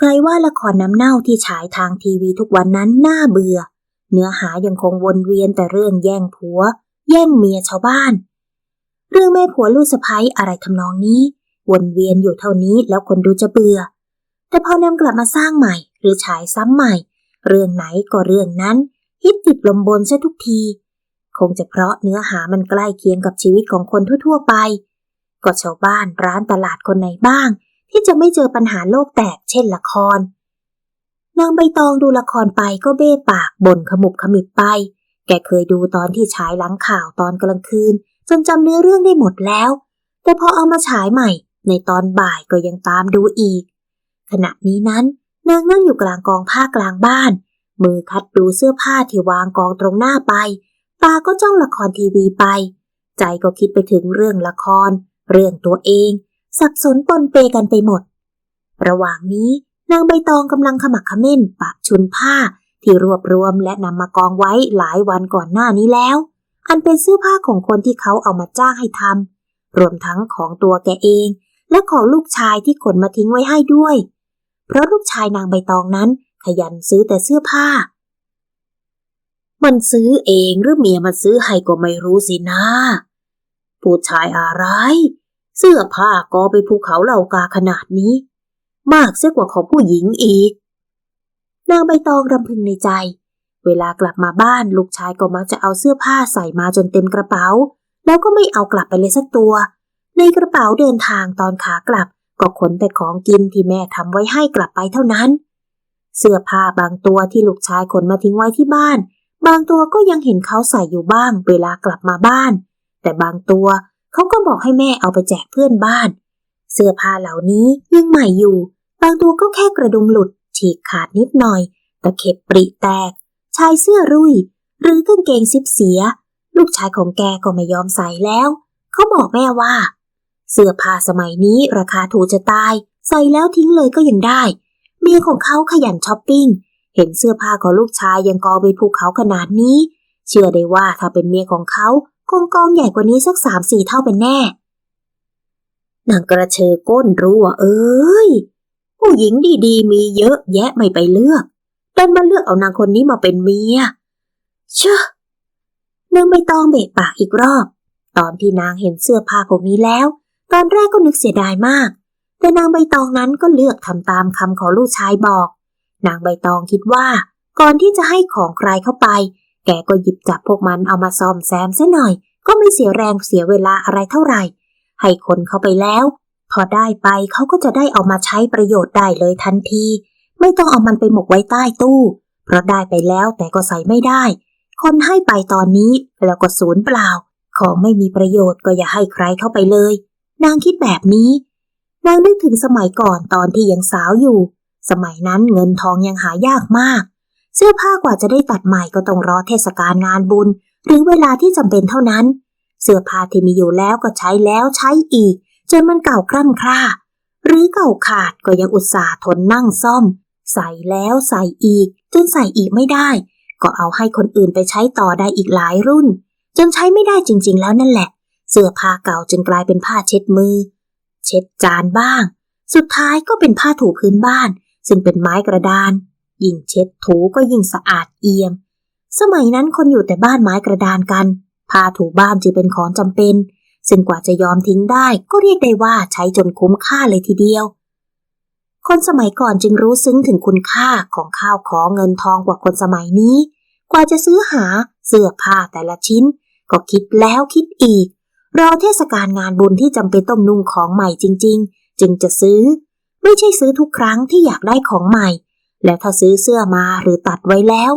ใครว่าละครน้ำเน่าที่ฉายทางทีวีทุกวันนั้นน่าเบื่อ เนื้อหายังคงวนเวียนแต่เรื่องแย่งผัว แย่งเมียชาวบ้าน เรื่องแม่ผัวลูกสะใภ้อะไรทำนองนี้ วนเวียนอยู่เท่านี้แล้วคนดูจะเบื่อ แต่พอนำกลับมาสร้างใหม่ หรือฉายซ้ำใหม่ เรื่องไหนก็เรื่องนั้น ฮิตติดลมบนซะทุกที คงจะเพราะเนื้อหามันใกล้เคียงกับชีวิตของคนทั่วๆไป ก็ชาวบ้านร้านตลาดคนไหนบ้าง ที่จะไม่เจอปัญหาโลกแตกเช่นละคร นางใบตองดูละครไปก็เบ้ปากบ่นขมุบขมิบไป แกเคยดูตอนที่ฉายหลังข่าวตอนกลางคืน จนจำเนื้อเรื่องได้หมดแล้ว แต่พอเอามาฉายใหม่ ในตอนบ่ายก็ยังตามดูอีก ขณะนี้นั้น นางนั่งอยู่กลางกองผ้ากลางบ้าน มือคัดดูเสื้อผ้าที่วางกองตรงหน้าไป ตาก็จ้องละครทีวีไป ใจก็คิดไปถึงเรื่องละคร เรื่องตัวเอง สับสนปนเปกันไปหมด ระหว่างนี้นางใบตองกำลังขมักเขม้นปะชุนผ้าที่รวบรวมและนำมากองไว้หลายวันก่อนหน้านี้แล้ว อันเป็นเสื้อผ้าของคนที่เขาเอามาจ้างให้ทำรวมทั้งของตัวแกเอง และของลูกชายที่ขนมาทิ้งไว้ให้ด้วย เพราะลูกชายนางใบตองนั้นขยันซื้อแต่เสื้อผ้า มันซื้อเองหรือเมียมันซื้อให้ก็ไม่รู้สินะ ผู้ชายอะไร เสื้อผ้ากอไปภูเขาเหล่ากาขนาดนี้ มากเสียกว่าของผู้หญิงอีก นางใบตองรำพึงในใจ เวลากลับมาบ้านลูกชายก็มักจะเอาเสื้อผ้าใส่มาจนเต็มกระเป๋า แล้วก็ไม่เอากลับไปเลยสักตัว ในกระเป๋าเดินทางตอนขากลับ ก็ขนแต่ของกินที่แม่ทำไว้ให้กลับไปเท่านั้น เสื้อผ้าบางตัวที่ลูกชายขนมาทิ้งไว้ที่บ้าน บางตัวก็ยังเห็นเขาใส่อยู่บ้าง เวลากลับมาบ้าน แต่บางตัว เขาก็บอกให้แม่เอาไปแจกเพื่อนบ้าน เสื้อผ้าเหล่านี้ยังใหม่อยู่ บางตัวก็แค่กระดุมหลุด ฉีกขาดนิดหน่อย ตะเข็บปริแตก ชายเสื้อรุ่ยหรือกางเกงซิบเสีย ลูกชายของแกก็ไม่ยอมใส่แล้ว เขาบอกแม่ว่า เสื้อผ้าสมัยนี้ราคาถูกจะตาย ใส่แล้วทิ้งเลยก็ยังได้ เมียของเขาขยันช้อปปิ้ง เห็นเสื้อผ้าของลูกชายยังกองเป็นภูเขาขนาดนี้ เชื่อได้ว่าถ้าเป็นเมียของเขา คงกองใหญ่กว่านี้สักสามสี่เท่าเป็นแน่ นางกระเชอก้นรู้ว่าเอ้ย ผู้หญิงดีๆ มีเยอะแยะไม่ไปเลือกดันมาเลือกเอานางคนนี้มาเป็นเมีย เชอะนางใบตองเบะปากอีกรอบ ตอนที่นางเห็นเสื้อผ้าพวกนี้แล้ว ตอนแรกก็นึกเสียดายมาก แต่นางใบตองนั้นก็เลือกทำตามคำของลูกชายบอก นางใบตองคิดว่า ก่อนที่จะให้ของใครเข้าไป แกก็หยิบจับพวกมันเอามาซ่อมแซมซะหน่อย ก็ไม่เสียแรงเสียเวลาอะไรเท่าไหร่ ให้คนเขาไปแล้ว พอได้ไปเขาก็จะได้เอามาใช้ประโยชน์ได้เลยทันที ไม่ต้องเอามันไปหมกไว้ใต้ตู้ เพราะได้ไปแล้วแต่ก็ใส่ไม่ได้ คนให้ไปตอนนี้แล้วก็สูญเปล่า ของไม่มีประโยชน์ก็อย่าให้ใครเข้าไปเลย นางคิดแบบนี้นางนึกถึงสมัยก่อนตอนที่ยังสาวอยู่ สมัยนั้นเงินทองยังหายากมาก เสื้อผ้ากว่าจะได้ตัดใหม่ก็ต้องรอเทศกาลงานบุญ หรือเวลาที่จำเป็นเท่านั้น เสื้อผ้าที่มีอยู่แล้วก็ใช้แล้วใช้อีก จนมันเก่าคร่ำคร่า หรือเก่าขาดก็ยังอุตส่าห์ทนนั่งซ่อม ใส่แล้วใส่อีก จนใส่อีกไม่ได้ ก็เอาให้คนอื่นไปใช้ต่อได้อีกหลายรุ่น จนใช้ไม่ได้จริง ๆ แล้วนั่นแหละ เสื้อผ้าเก่าจึงกลายเป็นผ้าเช็ดมือ เช็ดจานบ้าง สุดท้ายก็เป็นผ้าถูพื้นบ้าน ซึ่งเป็นไม้กระดาน ยิ่งเช็ดถูก็ยิ่งสะอาดเอี่ยม สมัยนั้นคนอยู่แต่บ้านไม้กระดานกัน ผ้าถูบ้านจึงเป็นของจำเป็น ซึ่งกว่าจะยอมทิ้งได้ก็เรียกได้ว่าใช้จนคุ้มค่าเลยทีเดียว คนสมัยก่อนจึงรู้ซึ้งถึงคุณค่าของข้าวของเงินทองกว่าคนสมัยนี้ กว่าจะซื้อหาเสื้อผ้าแต่ละชิ้น ก็คิดแล้วคิดอีก รอเทศกาลงานบุญที่จำเป็นต้องนุ่งของใหม่จริง ๆ จึงจะซื้อ ไม่ใช่ซื้อทุกครั้งที่อยากได้ของใหม่ แล้วถ้าซื้อเสื้อมาหรือตัดไว้แล้ว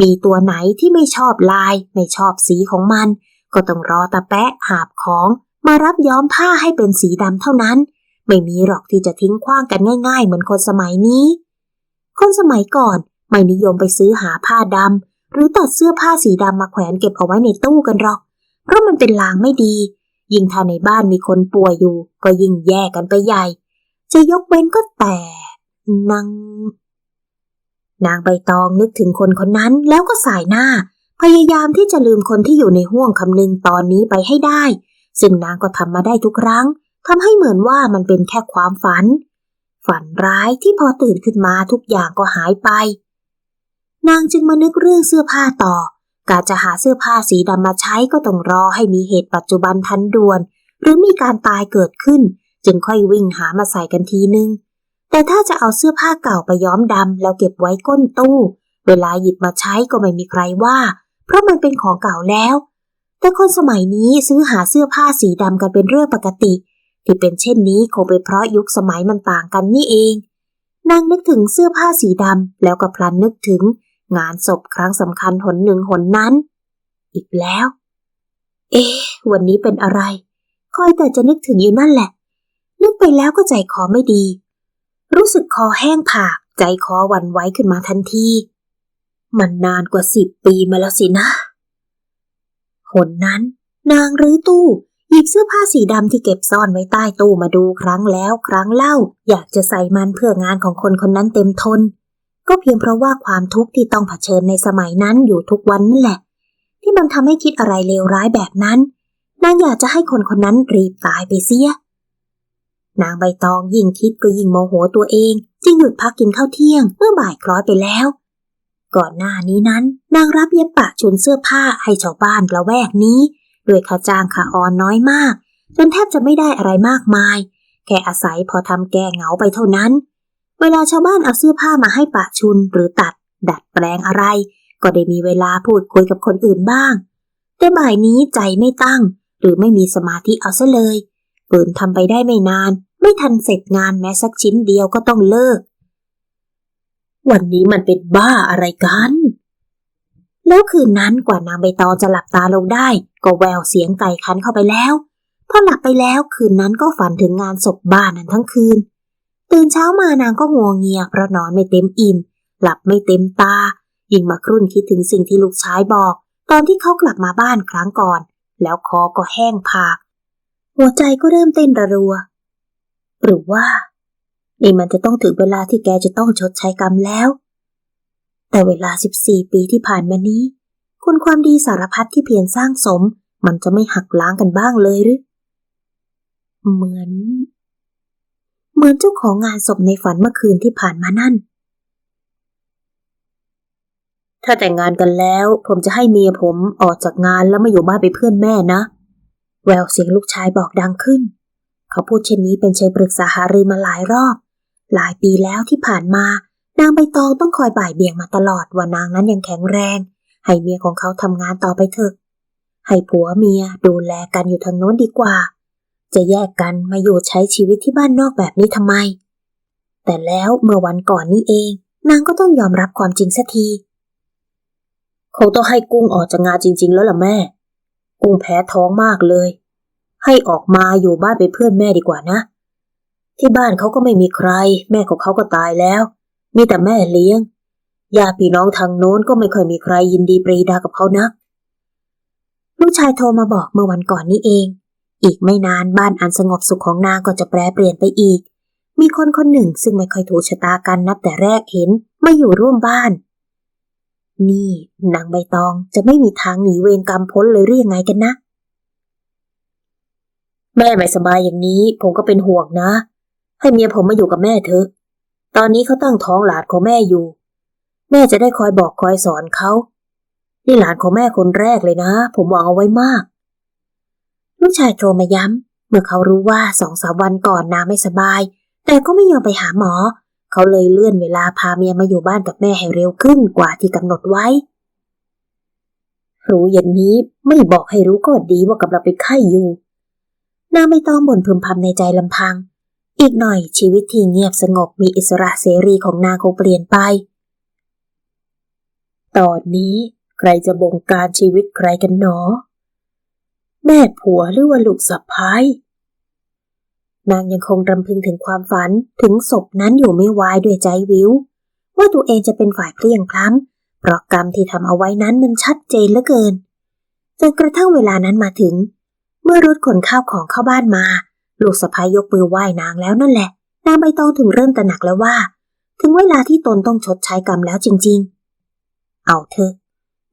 มีตัวไหนที่ไม่ชอบลาย ไม่ชอบสีของมัน ก็ต้องรอตาแปะหาบของมารับย้อมผ้าให้เป็นสีดำเท่านั้น ไม่มีหรอกที่จะทิ้งขว้างกันง่าย ๆ เหมือนคนสมัยนี้ คนสมัยก่อนไม่นิยมไปซื้อหาผ้าดำหรือตัดเสื้อผ้าสีดำมาแขวนเก็บเอาไว้ในตู้กันหรอก เพราะมันเป็นลางไม่ดี ยิ่งถ้าในบ้านมีคนป่วยอยู่ ก็ยิ่งแยกกันไปใหญ่ จะยกเว้นก็แต่นาง นางใบตองนึกถึงคนคนนั้นแล้วก็สายหน้า พยายามที่จะลืมคนที่อยู่ในห่วงคำนึงตอนนี้ไปให้ได้ ซึ่งนางก็ทำมาได้ทุกครั้งทำให้เหมือนว่ามันเป็นแค่ความฝัน ฝันร้ายที่พอตื่นขึ้นมาทุกอย่างก็หายไป นางจึงมานึกเรื่องเสื้อผ้าต่อการจะหาเสื้อผ้าสีดำมาใช้ก็ต้องรอให้มีเหตุปัจจุบันทันด่วน หรือมีการตายเกิดขึ้น จึงค่อยวิ่งหามาใส่กันทีนึง แต่ถ้าจะเอาเสื้อผ้าเก่าไปย้อมดำแล้วเก็บไว้ก้นตู้ เวลาหยิบมาใช้ก็ไม่มีใครว่า เพราะมันเป็นของเก่าแล้ว แต่คนสมัยนี้ซื้อหาเสื้อผ้าสีดำกันเป็นเรื่องปกติ ที่เป็นเช่นนี้คงเป็นเพราะยุคสมัยมันต่างกันนี่เอง นางนึกถึงเสื้อผ้าสีดำแล้วก็พลันนึกถึง งานศพครั้งสำคัญหนหนึ่งหนนั้น อีกแล้ว เอ๊ะวันนี้เป็นอะไรคอยแต่จะนึกถึงอยู่นั่นแหละ นึกไปแล้วก็ใจคอไม่ดี รู้สึกคอแห้งผาก ใจคอวันไหวขึ้นมาทันที มันนานกว่าสิบปีมาแล้วสินะหนนั้น นางรื้อตู้ หยิบเสื้อผ้าสีดำที่เก็บซ่อนไว้ใต้ตู้มาดูครั้งแล้วครั้งเล่า อยากจะใส่มันเพื่องานของคนคนนั้นเต็มทน ก็เพียงเพราะว่าความทุกข์ที่ต้องเผชิญในสมัยนั้นอยู่ทุกวันนั่นแหละ ที่มันทำให้คิดอะไรเลวร้ายแบบนั้นนางอยากจะให้คนคนนั้นรีบตายไปเสีย นางใบตองยิ่งคิดก็ยิ่งโมโหตัวเอง จึงหยุดพักกินข้าวเที่ยงเมื่อบ่ายคล้อยไปแล้ว ก่อนหน้านี้นั้น นางรับเย็บปะชุนเสื้อผ้าให้ชาวบ้านละแวกนี้ด้วยค่าจ้างค่าออนน้อยมาก จนแทบจะไม่ได้อะไรมากมาย แค่อาศัยพอทำแก้เหงาไปเท่านั้น เวลาชาวบ้านเอาเสื้อผ้ามาให้ปะชุนหรือตัด ดัดแปลงอะไร ก็ได้มีเวลาพูดคุยกับคนอื่นบ้าง แต่บ่ายนี้ใจไม่ตั้ง หรือไม่มีสมาธิเอาซะเลยปืนทำไปได้ไม่นาน ไม่ทันเสร็จงานแม้สักชิ้นเดียวก็ต้องเลิก วันนี้มันเป็นบ้าอะไรกัน แล้วคืนนั้นกว่านางใบตองจะหลับตาลงได้ ก็แววเสียงไก่คันเข้าไปแล้ว พอหลับไปแล้วคืนนั้นก็ฝันถึงงานศพบ้านนั้นทั้งคืน ตื่นเช้ามานางก็งัวเงียเพราะนอนไม่เต็มอิ่มหลับไม่เต็มตา ยิ่งมาครุ่นคิดถึงสิ่งที่ลูกชายบอก ตอนที่เขากลับมาบ้านครั้งก่อน แล้วคอก็แห้งผาก หัวใจก็เริ่มเต้นระรัว หรือว่า นี่มันจะต้องถึงเวลาที่แกจะต้องชดใช้กรรมแล้ว แต่เวลา 14 ปีที่ผ่านมานี้ คุณความดีสารพัดที่เพียรสร้างสม มันจะไม่หักล้างกันบ้างเลยหรือ เหมือน เหมือนเจ้าของงานศพในฝันเมื่อคืนที่ผ่านมานั่น ถ้าแต่งงานกันแล้ว ผมจะให้เมียผมออกจากงานแล้วมาอยู่บ้านเป็นเพื่อนแม่นะ แววเสียงลูกชายบอกดังขึ้น เขาพูดเช่นนี้เป็นเชิงปรึกษาหารือมาหลายรอบ หลายปีแล้วที่ผ่านมา นางใบตองต้องคอยบ่ายเบี่ยงมาตลอดว่านางนั้นยังแข็งแรง ให้เมียของเขาทำงานต่อไปเถอะ ให้ผัวเมียดูแลกันอยู่ทางโน้นดีกว่า จะแยกกันมาอยู่ใช้ชีวิตที่บ้านนอกแบบนี้ทำไม แต่แล้วเมื่อวันก่อนนี้เอง นางก็ต้องยอมรับความจริงสักทีคงต้องให้กุ้งออกจากงานจริง ๆ แล้วล่ะแม่ กุ้งแพ้ท้องมากเลย ให้ออกมาอยู่บ้านเป็นเพื่อนแม่ดีกว่านะ ที่บ้านเขาก็ไม่มีใคร แม่ของเขาก็ตายแล้ว มีแต่แม่เลี้ยงญาติพี่น้องทางโน้นก็ไม่ค่อยมีใครยินดีปรีดากับเขานักลูกชายโทรมาบอกเมื่อวันก่อนนี้เอง อีกไม่นานบ้านอันสงบสุขของนางก็จะแปรเปลี่ยนไปอีก มีคนคนหนึ่งซึ่งไม่ค่อยถูกชะตากันนับแต่แรกเห็นมาอยู่ร่วมบ้าน นี่นางใบตองจะไม่มีทางหนีเวรกรรมพ้นเลยหรือยังไงกันนะ แม่ไม่สบายอย่างนี้ผมก็เป็นห่วงนะ ให้เมียผมมาอยู่กับแม่เถอะ ตอนนี้เขาตั้งท้องหลานของแม่อยู่ แม่จะได้คอยบอกคอยสอนเขา นี่หลานของแม่คนแรกเลยนะ ผมหวังเอาไว้มาก ลูกชายโทรมาย้ำ เมื่อเขารู้ว่าสองสามวันก่อนนาไม่สบาย แต่ก็ไม่ยอมไปหาหมอ เขาเลยเลื่อนเวลาพาเมียมาอยู่บ้านกับแม่ให้เร็วขึ้นกว่าที่กำหนดไว้รู้อย่างนี้ไม่บอกให้รู้ก็ดีว่ากำลังเป็นไข้อยู่ นางไม่ต้องบ่นพึมพำในใจลำพัง อีกหน่อยชีวิตที่เงียบสงบมีอิสระเสรีของนางคงเปลี่ยนไป ตอนนี้ใครจะบงการชีวิตใครกันหนอ แม่ผัวหรือว่าลูกสะพ้ายนางยังคงรำพึงถึงความฝันถึงศพนั้นอยู่ไม่วายด้วยใจวิว ว่าตัวเองจะเป็นฝ่ายเพลียงพล้ำเพราะกรรมที่ทำเอาไว้นั้นมันชัดเจนเหลือเกินจนกระทั่งเวลานั้นมาถึง เมื่อรถขนข้าวของเข้าบ้านมา ลูกสะพ้ายยกมือไหว้นางแล้วนั่นแหละ นางใบตองถึงเริ่มตระหนักแล้วว่า ถึงเวลาที่ตนต้องชดใช้กรรมแล้วจริง ๆ เอาเถอะ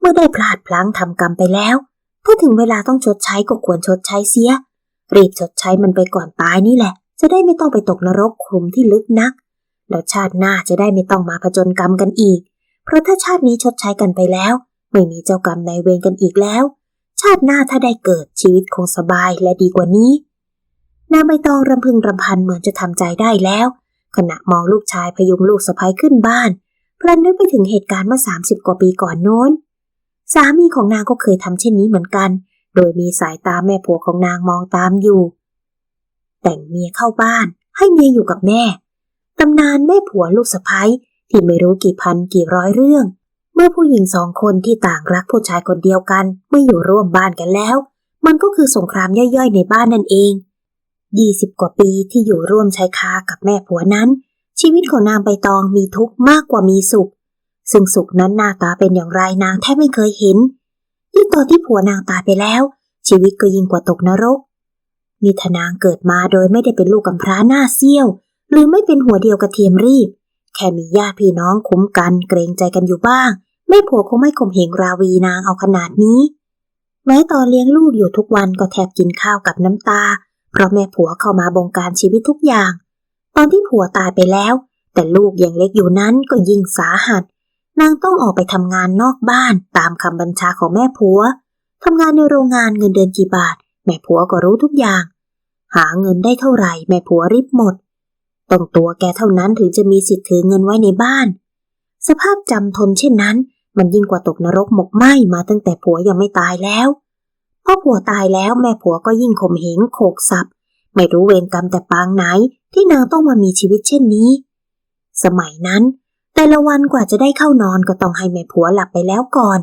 เมื่อได้พลาดพลั้งทำกรรมไปแล้ว ถ้าถึงเวลาต้องชดใช้ก็ควรชดใช้เสีย รีบชดใช้มันไปก่อนตายนี่แหละ จะได้ไม่ต้องไปตกนรกคุมที่ลึกนัก แล้วชาติหน้าจะได้ไม่ต้องมาผจญกรรมกันอีก เพราะถ้าชาตินี้ชดใช้กันไปแล้ว ไม่มีเจ้ากรรมนายเวรกันอีกแล้ว ชาติหน้าถ้าได้เกิดชีวิตคงสบายและดีกว่านี้ นางใบตองรำพึงรำพันเหมือนจะทำใจได้แล้ว ขณะมองลูกชายพยุงลูกสะพ้ยขึ้นบ้านพลันนึกไปถึงเหตุการณ์เมื่อสามสิบกว่าปีก่อนโน้น สามีของนางก็เคยทำเช่นนี้เหมือนกัน โดยมีสายตาแม่ผัวของนางมองตามอยู่ แต่งเมียเข้าบ้าน ให้เมียอยู่กับแม่ตำนานแม่ผัวลูกสะพ้ยที่ไม่รู้กี่พันกี่ร้อยเรื่อง เมื่อผู้หญิงสองคนที่ต่างรักผู้ชายคนเดียวกันไม่อยู่ร่วมบ้านกันแล้ว มันก็คือสงครามย่อยๆในบ้านนั่นเองยี่สิบกว่าปีที่อยู่ร่วมชายคากับแม่ผัวนั้น ชีวิตของนางใบตองมีทุกข์มากกว่ามีสุข ซึ่งสุขนั้นหน้าตาเป็นอย่างไรนางแทบไม่เคยเห็นยิ่งตอนที่ผัวนางตายไปแล้ว ชีวิตก็ยิ่งกว่าตกนรกนิทนางเกิดมาโดยไม่ได้เป็นลูกกำพร้าหน้าเซี่ยว หรือไม่เป็นหัวเดียวกระเทียมรีบ แค่มีญาติพี่น้องคุ้มกันเกรงใจกันอยู่บ้างแม่ผัวคงไม่ข่มเหงราวีนางเอาขนาดนี้ แม้ตอนเลี้ยงลูกอยู่ทุกวันก็แทบกินข้าวกับน้ำตา เพราะแม่ผัวเข้ามาบงการชีวิตทุกอย่าง ตอนที่ผัวตายไปแล้ว แต่ลูกยังเล็กอยู่นั้นก็ยิ่งสาหัส นางต้องออกไปทำงานนอกบ้านตามคำบัญชาของแม่ผัวทำงานในโรงงานเงินเดือนกี่บาท แม่ผัวก็รู้ทุกอย่าง หาเงินได้เท่าไหร่แม่ผัวริบหมด ต้องตัวแกเท่านั้นถึงจะมีสิทธิ์ถือเงินไว้ในบ้าน สภาพจำทนเช่นนั้น มันยิ่งกว่าตกนรกหมกไหมมาตั้งแต่ผัวยังไม่ตายแล้วพอผัวตายแล้วแม่ผัวก็ยิ่งข่มเหงโขกสับไม่รู้เวรกรรมแต่ปางไหนที่นางต้องมามีชีวิตเช่นนี้ สมัยนั้น แต่ละวันกว่าจะได้เข้านอนก็ต้องให้แม่ผัวหลับไปแล้วก่อน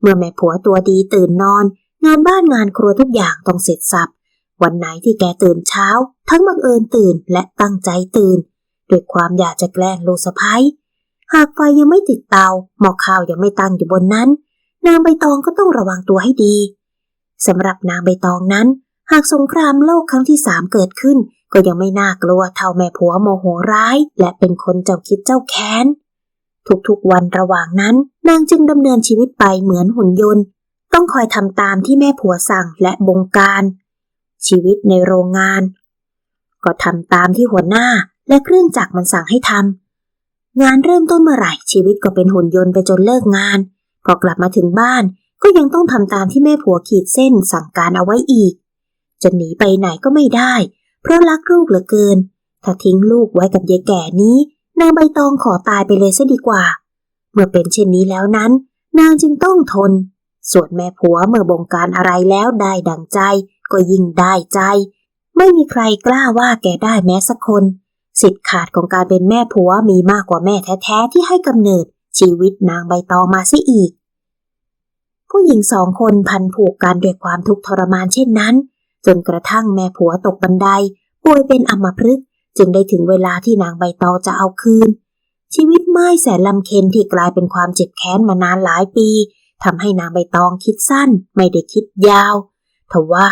เมื่อแม่ผัวตัวดีตื่นนอน งานบ้านงานครัวทุกอย่างต้องเสร็จสับ วันไหนที่แกตื่นเช้า ทั้งบังเอิญตื่นและตั้งใจตื่น ด้วยความอยากจะแกล้งลูกสะพ้ยหากไฟยังไม่ติดเตาหม้อข้าวยังไม่ตั้งอยู่บนนั้น นางใบตองก็ต้องระวังตัวให้ดีสำหรับนางใบตองนั้น หากสงครามโลกครั้งที่สามเกิดขึ้น ก็ยังไม่น่ากลัวเท่าแม่ผัวโมโหร้าย และเป็นคนเจ้าคิดเจ้าแค้นทุกๆวันระหว่างนั้น นางจึงดำเนินชีวิตไปเหมือนหุ่นยนต์ ต้องคอยทำตามที่แม่ผัวสั่งและบงการ ชีวิตในโรงงาน ก็ทำตามที่หัวหน้าและเครื่องจักรมันสั่งให้ทำงานเริ่มต้นเมื่อไหร่ชีวิตก็เป็นหุ่นยนต์ไปจนเลิกงาน พอกลับมาถึงบ้านก็ยังต้องทำตามที่แม่ผัวขีดเส้นสั่งการเอาไว้อีก จะหนีไปไหนก็ไม่ได้ เพราะรักลูกเหลือเกิน ถ้าทิ้งลูกไว้กับยายแก่นี้นางใบตองขอตายไปเลยซะดีกว่า เมื่อเป็นเช่นนี้แล้วนั้น นางจึงต้องทน ส่วนแม่ผัวเมื่อบงการอะไรแล้วได้ดังใจ ก็ยิ่งได้ใจ ไม่มีใครกล้าว่าแกได้แม้สักคน สิทธิ์ขาดของการเป็นแม่ผัวมีมากกว่าแม่แท้ๆที่ให้กำเนิดชีวิตนางใบตองมาซิอีก ผู้หญิงสองคนพันผูกกันด้วยความทุกข์ทรมานเช่นนั้น จนกระทั่งแม่ผัวตกบันไดป่วยเป็นอัมพฤกษ์จึงได้ถึงเวลาที่นางใบตองจะเอาคืน ชีวิตไม้แสนลำเค็นที่กลายเป็นความเจ็บแค้นมานานหลายปีทำให้นางใบตองคิดสั้นไม่ได้คิดยาวทว่า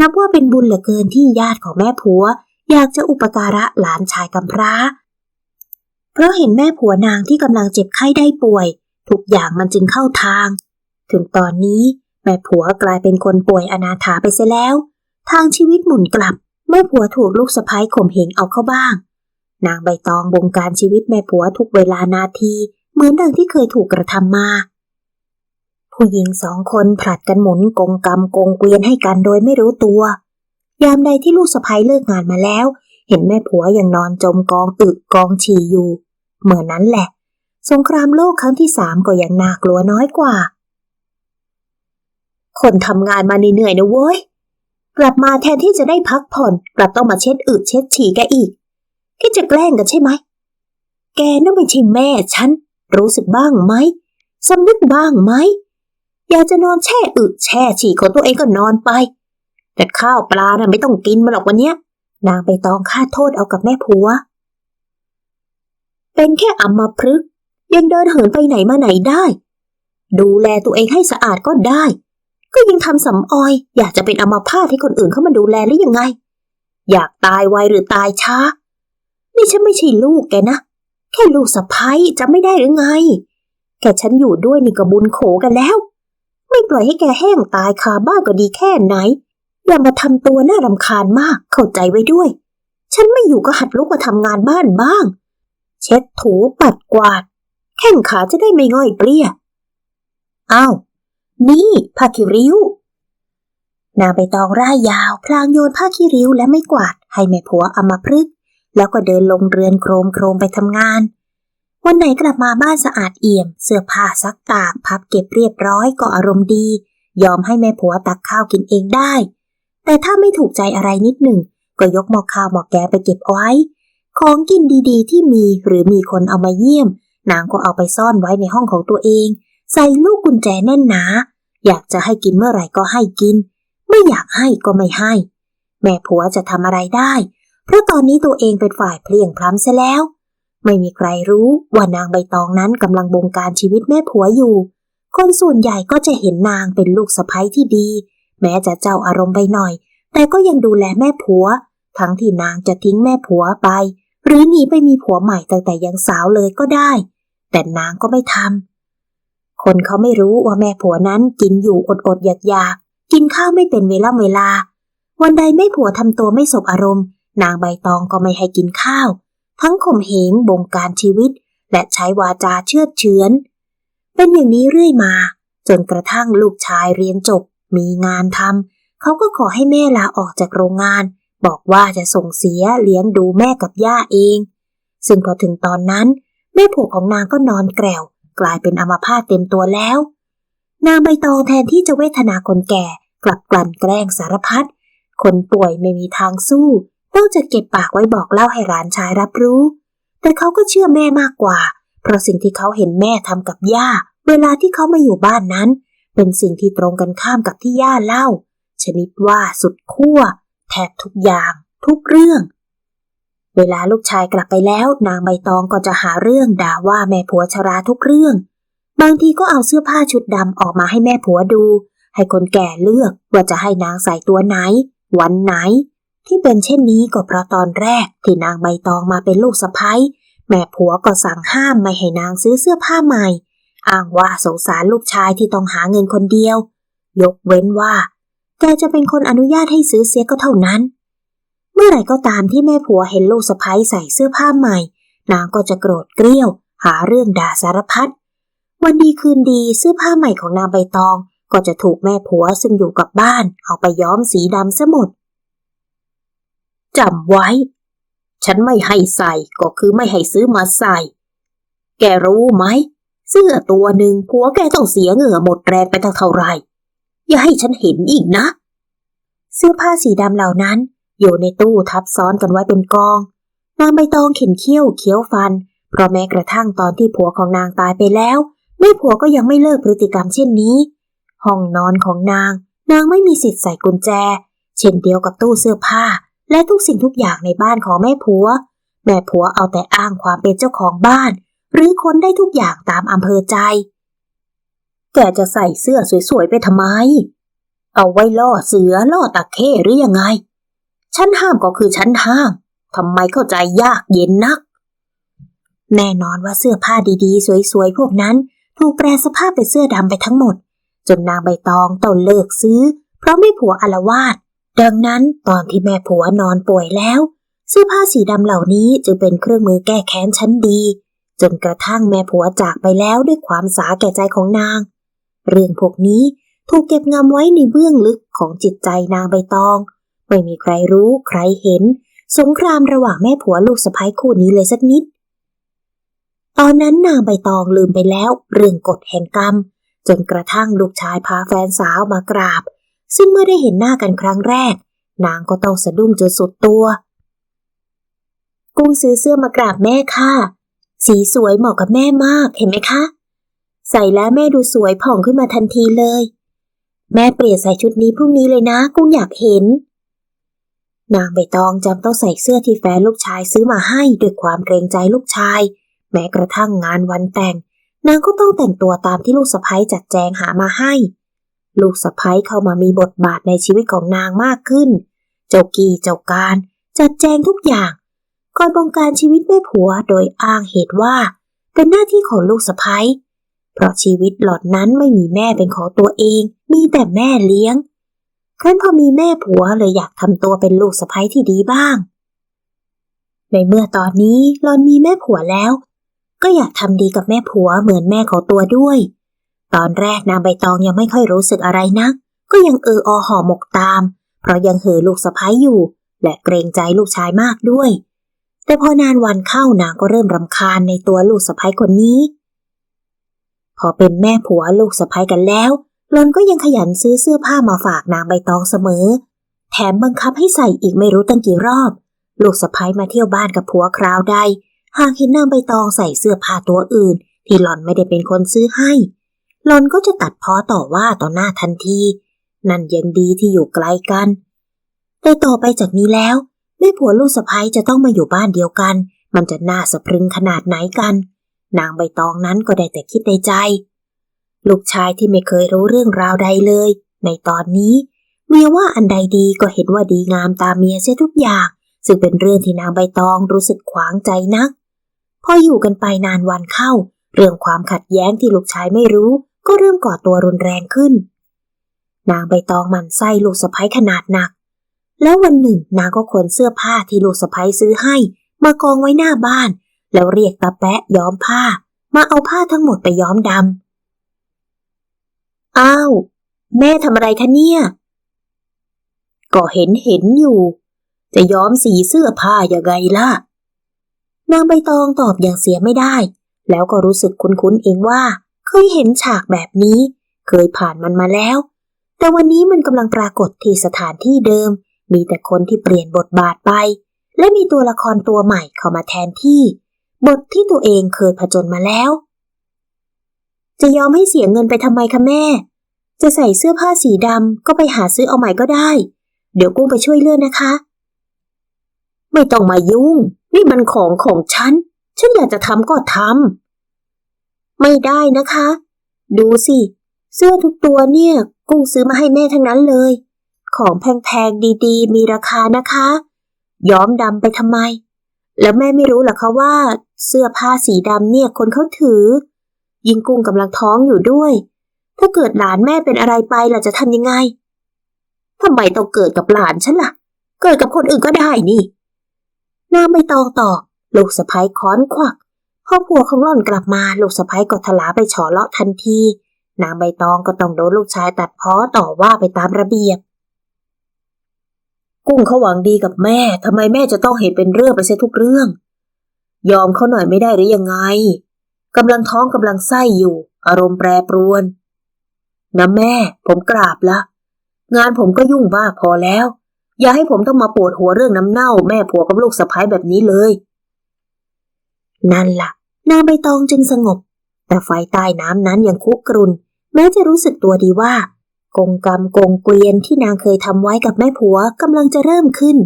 นับว่าเป็นบุญเหลือเกินที่ญาติของแม่ผัว อยากจะอุปการะหลานชายกำพร้า เพราะเห็นแม่ผัวนางที่กำลังเจ็บไข้ได้ป่วย ทุกอย่างมันจึงเข้าทาง ถึงตอนนี้แม่ผัวกลายเป็นคนป่วยอนาถาไปเสียแล้ว ทางชีวิตหมุนกลับ แม่ผัวถูกลูกสะพ้ายข่มเหงเอาเข้าบ้าง นางใบตองบงการชีวิตแม่ผัวทุกเวลานาที เหมือนดังที่เคยถูกกระทำมา ผู้หญิงสองคนผลัดกันหมุนกงกรรมกงเกวียนให้กันโดยไม่รู้ตัว ยามใดที่ลูกสะพ้ยเลิกงานมาแล้ว เห็นแม่ผัวยังนอนจมกองอึกองฉี่อยู่เมื่อนั้นแหละ สงครามโลกครั้งที่สามก็ยังน่ากลัวน้อยกว่า คนทำงานมาเหนื่อยนะเว้ย กลับมาแทนที่จะได้พักผ่อน กลับต้องมาเช็ดอึเช็ดฉี่แกอีกคิดจะแกล้งกันใช่ไหม แกน่าไม่ใช่แม่ฉัน รู้สึกบ้างไหมสำนึกบ้างไหม อยากจะนอนแช่อึแช่ฉี่ของตัวเองก็นอนไป แต่ข้าวปลาน่ะไม่ต้องกินมาหรอกวันเนี้ย นางไปตองค่าโทษเอากับแม่ผัว เป็นแค่อัมมาพฤกยังเดินเหินไปไหนมาไหนได้ ดูแลตัวเองให้สะอาดก็ได้ ก็ยังทำสำออย อยากจะเป็นอัมพาตให้คนอื่นเข้ามาดูแลหรือยังไง อยากตายไวหรือตายช้า นี่ฉันไม่ใช่ลูกแกนะแค่ลูกสะพ้ยจะไม่ได้หรือไง แค่ฉันอยู่ด้วยนี่ก็บุญโขกันแล้ว ปล่อยให้แกแห้งตายคาบ้านก็ดีแค่ไหน อย่ามาทำตัวน่ารำคาญมาก เข้าใจไว้ด้วย ฉันไม่อยู่ก็หัดลุกมาทำงานบ้านบ้าง เช็ดถูปัดกวาด แข้งขาจะได้ไม่ง่อยเปรี้ยอ้าว นี่ผ้าคีริ้วนางใบตองร่ายยาว พลางโยนผ้าคีริ้วและไม่กวาด ให้แม่ผัวเอามาพรึก แล้วก็เดินลงเรือนโครมโครมไปทำงาน วันไหนกลับมาบ้านสะอาดเอี่ยม เสื้อผ้าซักตากพับเก็บเรียบร้อยก็อารมณ์ดี ยอมให้แม่ผัวตักข้าวกินเองได้ แต่ถ้าไม่ถูกใจอะไรนิดหนึ่ง ก็ยกหม้อข้าวหม้อแกงไปเก็บเอาไว้ ของกินดีๆ ที่มีหรือมีคนเอามาเยี่ยม นางก็เอาไปซ่อนไว้ในห้องของตัวเอง ใส่ลูกกุญแจแน่นหนา อยากจะให้กินเมื่อไหร่ก็ให้กิน ไม่อยากให้ก็ไม่ให้ แม่ผัวจะทำอะไรได้ เพราะตอนนี้ตัวเองเป็นฝ่ายเพลียงพล้ำซะแล้ว ไม่มีใครรู้ว่านางใบตองนั้นกำลังบงการชีวิตแม่ผัวอยู่ คนส่วนใหญ่ก็จะเห็นนางเป็นลูกสะใภ้ที่ดี แม้จะเจ้าอารมณ์ไปหน่อย แต่ก็ยังดูแลแม่ผัว ทั้งที่นางจะทิ้งแม่ผัวไป หรือหนีไปมีผัวใหม่ตั้งแต่ยังสาวเลยก็ได้ แต่นางก็ไม่ทำคนเขาไม่รู้ว่าแม่ผัวนั้นกินอยู่อดอดอยากอยากๆกินข้าวไม่เป็นเวลาเวลา วันใดแม่ผัวทำตัวไม่สบอารมณ์ นางใบตองก็ไม่ให้กินข้าว ทั้งข่มเหงบงการชีวิต และใช้วาจาเชื่อเฉือน เป็นอย่างนี้เรื่อยมา จนกระทั่งลูกชายเรียนจบ มีงานทำเขาก็ขอให้แม่ลาออกจากโรงงาน บอกว่าจะส่งเสียเลี้ยงดูแม่กับย่าเอง ซึ่งพอถึงตอนนั้นแม่ผัวของนางก็นอนแกรวกลายเป็นอัมพาตเต็มตัวแล้ว นางใบตองแทนที่จะเวทนาคนแก่กลับกลั่นแกล้งสารพัดคนป่วยไม่มีทางสู้ นอกจากเก็บปากไว้บอกเล่าให้หลานชายรับรู้ แต่เขาก็เชื่อแม่มากกว่า เพราะสิ่งที่เขาเห็นแม่ทำกับย่า เวลาที่เขามาอยู่บ้านนั้น เป็นสิ่งที่ตรงกันข้ามกับที่ย่าเล่า ชนิดว่าสุดขั้วแทบทุกอย่าง ทุกเรื่อง เวลาลูกชายกลับไปแล้ว นางใบตองก็จะหาเรื่องด่าว่าแม่ผัวชราทุกเรื่อง บางทีก็เอาเสื้อผ้าชุดดำออกมาให้แม่ผัวดู ให้คนแก่เลือกว่าจะให้นางใส่ตัวไหน วันไหน ที่เป็นเช่นนี้ก็เพราะตอนแรกที่นางใบตองมาเป็นลูกสะใภ้แม่ผัวก็สั่งห้ามไม่ให้นางซื้อเสื้อผ้าใหม่ อ้างว่าสงสารลูกชายที่ต้องหาเงินคนเดียว ยกเว้นว่าแกจะเป็นคนอนุญาตให้ซื้อเสียก็เท่านั้น เมื่อไหร่ก็ตามที่แม่ผัวเห็นลูกสะใภ้ใส่เสื้อผ้าใหม่ นางก็จะโกรธเกรี้ยว หาเรื่องด่าสารพัดวันดีคืนดีเสื้อผ้าใหม่ของนางใบตอง ก็จะถูกแม่ผัวซึ่งอยู่กับบ้าน เอาไปย้อมสีดำซะหมด จำไว้ ฉันไม่ให้ใส่ก็คือไม่ให้ซื้อมาใส่ แกรู้ไหม เสื้อตัวหนึ่งผัวแกต้องเสียเหงื่อหมดแรงไปเท่าไหร่ อย่าให้ฉันเห็นอีกนะ เสื้อผ้าสีดำเหล่านั้น อยู่ในตู้ทับซ้อนกันไว้เป็นกอง นางใบตองเข็นเขี้ยวเคี้ยวฟัน เพราะแม้กระทั่งตอนที่ผัวของนางตายไปแล้วแม่ผัวก็ยังไม่เลิกพฤติกรรมเช่นนี้ ห้องนอนของนาง นางไม่มีสิทธิ์ใส่กุญแจ เช่นเดียวกับตู้เสื้อผ้า และทุกสิ่งทุกอย่างในบ้านของแม่ผัว แม่ผัวเอาแต่อ้างความเป็นเจ้าของบ้าน หรือค้นได้ทุกอย่างตามอำเภอใจ แกจะใส่เสื้อสวยๆไปทำไม เอาไว้ล่อเสือล่อตะเข้หรือยังไง ฉันห้ามก็คือฉันห้ามทำไมเข้าใจยากเย็นนัก แน่นอนว่าเสื้อผ้าดีๆ สวยๆ พวกนั้นถูกแปลสภาพเป็นเสื้อดำไปทั้งหมด จนนางใบตองต้องเลิกซื้อ เพราะแม่ผัวอาลวาด ดังนั้นตอนที่แม่ผัวนอนป่วยแล้ว เสื้อผ้าสีดำเหล่านี้จึงเป็นเครื่องมือแก้แค้นชั้นดี จนกระทั่งแม่ผัวจากไปแล้วด้วยความสาแก่ใจของนาง เรื่องพวกนี้ถูกเก็บงำไว้ในเบื้องลึกของจิตใจนางใบตอง ไม่มีใครรู้ใครเห็น สงครามระหว่างแม่ผัวลูกสะใภ้คู่นี้เลยสักนิด ตอนนั้นนางใบตองลืมไปแล้ว เรื่องกฎแห่งกรรม จนกระทั่งลูกชายพาแฟนสาวมากราบ ซึ่งเมื่อได้เห็นหน้ากันครั้งแรก นางก็ต้องสะดุ้งจนสุดตัว กุ้งซื้อเสื้อมากราบแม่ค่ะ สีสวยเหมาะกับแม่มากเห็นไหมคะ ใส่แล้วแม่ดูสวยผ่องขึ้นมาทันทีเลย แม่เปลี่ยนใส่ชุดนี้พรุ่งนี้เลยนะ กุ้งอยากเห็น นางใบตองจำต้องใส่เสื้อที่แฟนลูกชายซื้อมาให้ด้วยความเกรงใจลูกชาย แม้กระทั่งงานวันแต่ง นางก็ต้องแต่งตัวตามที่ลูกสะใภ้จัดแจงหามาให้ ลูกสะใภ้เข้ามามีบทบาทในชีวิตของนางมากขึ้น เจ้ากีเจ้าการจัดแจงทุกอย่างคอยบงการชีวิตแม่ผัวโดยอ้างเหตุว่า เป็นหน้าที่ของลูกสะใภ้เพราะชีวิตหล่อนนั้นไม่มีแม่เป็นของตัวเอง มีแต่แม่เลี้ยงครั้นพอมีแม่ผัวเลยอยากทำตัวเป็นลูกสะใภ้ที่ดีบ้าง ในเมื่อตอนนี้หลอนมีแม่ผัวแล้ว ก็อยากทำดีกับแม่ผัวเหมือนแม่ของตัวด้วย ตอนแรกนางใบตองยังไม่ค่อยรู้สึกอะไรนัก ก็ยังเอออห่อหมกตาม เพราะยังเห่อลูกสะพ้ายอยู่ และเกรงใจลูกชายมากด้วย แต่พอนานวันเข้านางก็เริ่มรำคาญในตัวลูกสะพ้ายคนนี้ พอเป็นแม่ผัวลูกสะพ้ายกันแล้วหลอนก็ยังขยันซื้อเสื้อผ้ามาฝากนางใบตองเสมอ แถมบังคับให้ใส่อีกไม่รู้ตั้งกี่รอบ ลูกสะพ้ายมาเที่ยวบ้านกับผัวคราวใด หากเห็นนางใบตองใส่เสื้อผ้าตัวอื่น ที่หล่อนไม่ได้เป็นคนซื้อให้ หลอนก็จะตัดพ้อต่อว่าต่อหน้าทันที นั่นยังดีที่อยู่ไกลกัน แต่ต่อไปจากนี้แล้วแม่ผัวลูกสะพ้ายจะต้องมาอยู่บ้านเดียวกัน มันจะน่าสะพรึงขนาดไหนกัน นางใบตองนั้นก็ได้แต่คิดในใจ ลูกชายที่ไม่เคยรู้เรื่องราวใดเลย ในตอนนี้ เมียว่าอันใดดีก็เห็นว่าดีงามตามเมียเสียทุกอย่าง ซึ่งเป็นเรื่องที่นางใบตองรู้สึกขวางใจนักพออยู่กันไปนานวันเข้า เรื่องความขัดแย้งที่ลูกชายไม่รู้ ก็เริ่มก่อตัวรุนแรงขึ้น นางใบตองมันไส้ลูกสะพ้ยขนาดหนัก แล้ววันหนึ่งนางก็ขนเสื้อผ้าที่ลูกสะพ้ยซื้อให้ มากองไว้หน้าบ้าน แล้วเรียกตาแปะย้อมผ้า มาเอาผ้าทั้งหมดไปย้อมดำอ้าว แม่ทำอะไรคะเนี่ย ก็เห็นเห็นอยู่ จะย้อมสีเสื้อผ้าย่างไงล่ะ นางใบตองตอบอย่างเสียไม่ได้ แล้วก็รู้สึกคุ้นๆเองว่า เคยเห็นฉากแบบนี้ เคยผ่านมันมาแล้ว แต่วันนี้มันกำลังปรากฏที่สถานที่เดิม มีแต่คนที่เปลี่ยนบทบาทไป และมีตัวละครตัวใหม่เข้ามาแทนที่ บทที่ตัวเองเคยผจญมาแล้ว จะยอมให้เสียเงินไปทำไมคะแม่ จะใส่เสื้อผ้าสีดำก็ไปหาซื้อเอาใหม่ก็ได้ เดี๋ยวกุ้งไปช่วยเลื่อนนะคะ ไม่ต้องมายุ่ง นี่มันของของฉัน ฉันอยากจะทำก็ทำ ไม่ได้นะคะ ดูสิ เสื้อทุกตัวเนี่ย กุ้งซื้อมาให้แม่ทั้งนั้นเลย ของแพงๆดีๆ มีราคานะคะ ย้อมดำไปทำไม แล้วแม่ไม่รู้หรอคะว่า เสื้อผ้าสีดำเนี่ยคนเขาถือ ยิงกุ้งกำลังท้องอยู่ด้วย ถ้าเกิดหลานแม่เป็นอะไรไปล่ะจะทำยังไงทำไมต้องเกิดกับหลานฉันล่ะ เกิดกับคนอื่นก็ได้นี่นางไม่ตองตอบลูกสะพ้ยค้อนควัก พ่อผัวของหล่อนกลับมาลูกสะพ้ยก็ทลาไปฉอเลาะทันที นางใบตองก็ต้องโดนลูกชายตัดพ้อต่อว่าไปตามระเบียบ กุ้งเขาหวังดีกับแม่ทำไมแม่จะต้องเห็นเป็นเรื่องไปเสียทุกเรื่อง ยอมเขาหน่อยไม่ได้หรือยังไงกำลังท้องกำลังไส้อยู่ อารมณ์แปรปรวนนะแม่ ผมกราบละงานผมก็ยุ่งมากพอแล้ว อย่าให้ผมต้องมาปวดหัวเรื่องน้ำเน่า แม่ผัวกับลูกสะพ้ายแบบนี้เลย นั่นละ่ะ นางใบตองจึงสงบ แต่ไฟใต้น้ำนั้นยังคุกรุน แม้จะรู้สึกตัวดีว่า กงกรรมกงเกวียนที่นางเคยทำไว้กับแม่ผัวกำลังจะเริ่มขึ้น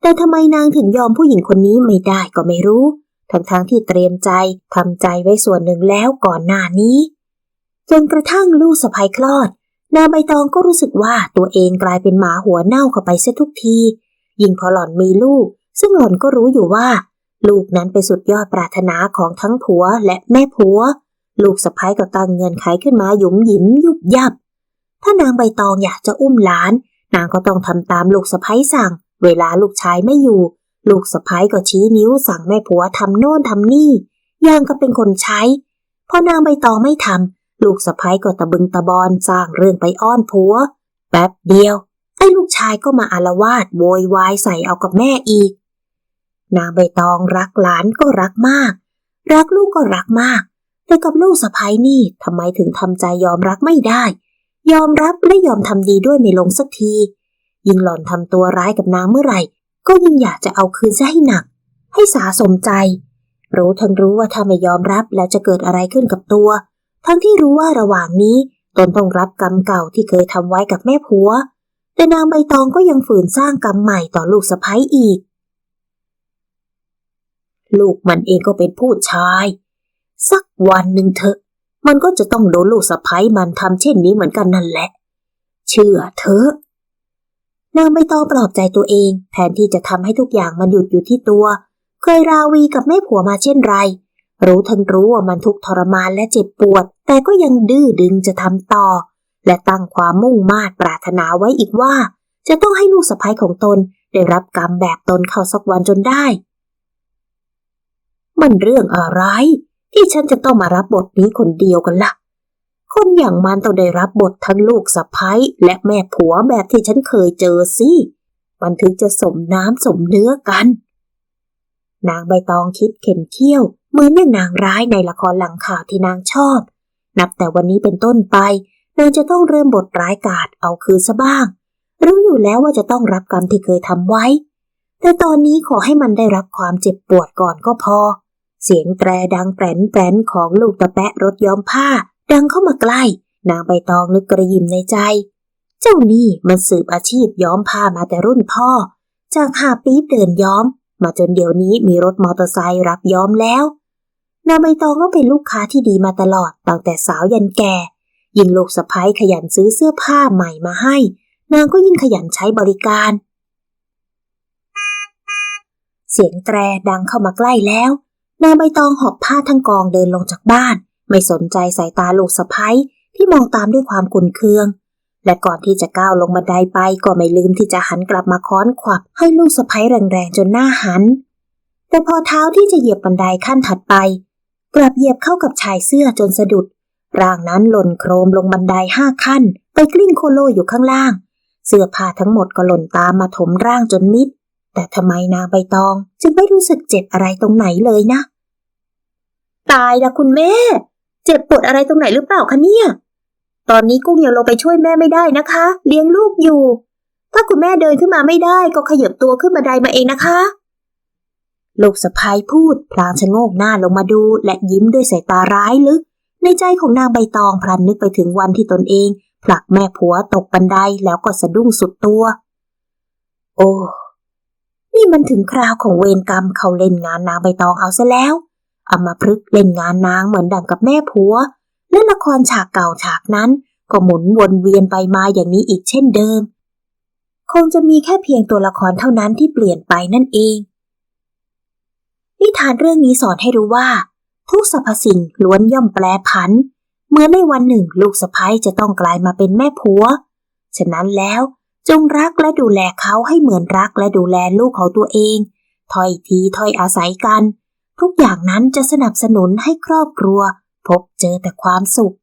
แต่ทำไมนางถึงยอมผู้หญิงคนนี้ไม่ได้ก็ไม่รู้ ทั้งๆทที่เตรียมใจทำใจไว้ส่วนหนึ่งแล้วก่อนหน้านี้จนกระทั่งลูกสะพ้ยคลอด นางใบตองก็รู้สึกว่าตัวเองกลายเป็นหมาหัวเน่าเข้าไปเสียทุกที ยิ่งพอหล่อนมีลูก ซึ่งหล่อนก็รู้อยู่ว่า ลูกนั้นเป็นสุดยอดปรารถนาของทั้งผัวและแม่ผัว ลูกสะพ้ายก็ตั้งเงินไขขึ้นมาหยุมหยิมยุบยับ ถ้านางใบตองอยากจะอุ้มหลาน นางก็ต้องทำตามลูกสะพ้ายสั่ง เวลาลูกชายไม่อยู่ ลูกสะพ้ายก็ชี้นิ้วสั่งแม่ผัวทำโน่นทำนี่ย่างก็เป็นคนใช้ พอนางใบตองไม่ทำลูกสะพ้ายก็ตะบึงตะบอนสร้างเรื่องไปอ้อนผัว แป๊บเดียวไอ้ลูกชายก็มาอารวาสโวยวายใส่เอากับแม่อีก นางใบตองรักหลานก็รักมาก รักลูกก็รักมาก แต่กับลูกสะพ้ยนี่ทำไมถึงทำใจยอมรักไม่ได้ ยอมรับและยอมทำดีด้วยไม่ลงสักที ยิ่งหล่อนทำตัวร้ายกับนางเมื่อไหร่ ก็ยิ่งอยากจะเอาคืนซะให้หนัก ให้สาสมใจ รู้ทั้งรู้ว่าถ้าไม่ยอมรับแล้วจะเกิดอะไรขึ้นกับตัว ทั้งที่รู้ว่าระหว่างนี้ตนต้องรับกรรมเก่าที่เคยทำไว้กับแม่ผัว แต่นางใบตองก็ยังฝืนสร้างกรรมใหม่ต่อลูกสะพ้ยอีก ลูกมันเองก็เป็นผู้ชาย สักวันหนึ่งเถอะ มันก็จะต้องโดนลูกสะพ้ยมันทำเช่นนี้เหมือนกันนั่นแหละ เชื่อเถอะนางใบตองปลอบใจตัวเอง แทนที่จะทำให้ทุกอย่างมันหยุดอยู่ที่ตัว เคยราวีกับแม่ผัวมาเช่นไร รู้ทั้งรู้ว่ามันทุกข์ทรมานและเจ็บปวด แต่ก็ยังดื้อดึงจะทำต่อ และตั้งความมุ่งมา่ปรารถนาไว้อีกว่า จะต้องให้ลูกสะพ้ยของตนได้รับกรรมแบบตนเข้าสักวันจนได้ มันเรื่องอะไร ที่ฉันจะต้องมารับบทนี้คนเดียวกันละ่ะ คนอย่างมันต้องได้รับบททั้งลูกสะพ้ยและแม่ผัวแบบที่ฉันเคยเจอสิมันถึงจะสมน้ำสมเนื้อกัน นางใบตองคิดเข็นเคี้ยว เหมือนอย่างนางร้ายในละครหลังข่าวที่นางชอบ นับแต่วันนี้เป็นต้นไปนางจะต้องเริ่มบทร้ายกาจเอาคืนซะบ้าง รู้อยู่แล้วว่าจะต้องรับกรรมที่เคยทำไว้ แต่ตอนนี้ขอให้มันได้รับความเจ็บปวดก่อนก็พอ เสียงแตรดังแปรนแปรนของลูกตะแปะรถย้อมผ้า ดังเข้ามาใกล้ นางใบตองนึกกระยิมในใจ เจ้านี่มันสืบอาชีพย้อมผ้ามาแต่รุ่นพ่อ จากหาปี๊บเดินย้อม มาจนเดี๋ยวนี้มีรถมอเตอร์ไซค์รับย้อมแล้ว นางใบตองก็เป็นลูกค้าที่ดีมาตลอดตั้งแต่สาวยันแก่ ยิ่งลูกสะพ้ยขยันซื้อเสื้อผ้าใหม่มาให้ นางก็ยิ่งขยันใช้บริการ เสียงแตรดังเข้ามาใกล้แล้ว นางใบตองหอบผ้าทั้งกองเดินลงจากบ้าน ไม่สนใจสายตาลูกสะพ้ยที่มองตามด้วยความกุนเคือง และก่อนที่จะก้าวลงบันไดไปก็ไม่ลืมที่จะหันกลับมาค้อนขวับให้ลูกสะพ้ยแรงๆจนหน้าหัน แต่พอเท้าที่จะเหยียบบันไดขั้นถัดไป กลับเหยียบเข้ากับชายเสื้อจนสะดุด ร่างนั้นหล่นโครมลงบันไดห้าขั้น ไปกลิ้งโคโลอยู่ข้างล่าง เสื้อผ้าทั้งหมดก็หล่นตามมาถมร่างจนมิด แต่ทำไมนางใบตองจึงไม่รู้สึกเจ็บอะไรตรงไหนเลยนะ ตายละคุณแม่ เจ็บปวดอะไรตรงไหนหรือเปล่าคะเนี่ย ตอนนี้กุ้งยังลงไปช่วยแม่ไม่ได้นะคะ เลี้ยงลูกอยู่ ถ้าคุณแม่เดินขึ้นมาไม่ได้ ก็ขยับตัวขึ้นมาไดมาเองนะคะ ลูกสะพ้ายพูดพลางชะโงกหน้าลงมาดูและยิ้มด้วยสายตาร้ายลึก ในใจของนางใบตองพลันนึกไปถึงวันที่ตนเองผลักแม่ผัวตกบันไดแล้วก็สะดุ้งสุดตัว โอ้ นี่มันถึงคราวของเวรกรรมเขาเล่นงานนางใบตองเอาซะแล้วอำมาพลึกเล่นงานนางเหมือนดังกับแม่ผัว และละครฉากเก่าฉากนั้น ก็หมุนวนเวียนไปมาอย่างนี้อีกเช่นเดิม คงจะมีแค่เพียงตัวละครเท่านั้นที่เปลี่ยนไปนั่นเอง นิทานเรื่องนี้สอนให้รู้ว่า ทุกสรรพสิ่งล้วนย่อมแปรผัน เมื่อในวันหนึ่งลูกสะพ้ยจะต้องกลายมาเป็นแม่ผัว ฉะนั้นแล้ว จงรักและดูแลเขาให้เหมือนรักและดูแลลูกของตัวเองถ้อยทีถ้อยอาศัยกัน ทุกอย่างนั้นจะสนับสนุนให้ครอบครัว พบเจอแต่ความสุข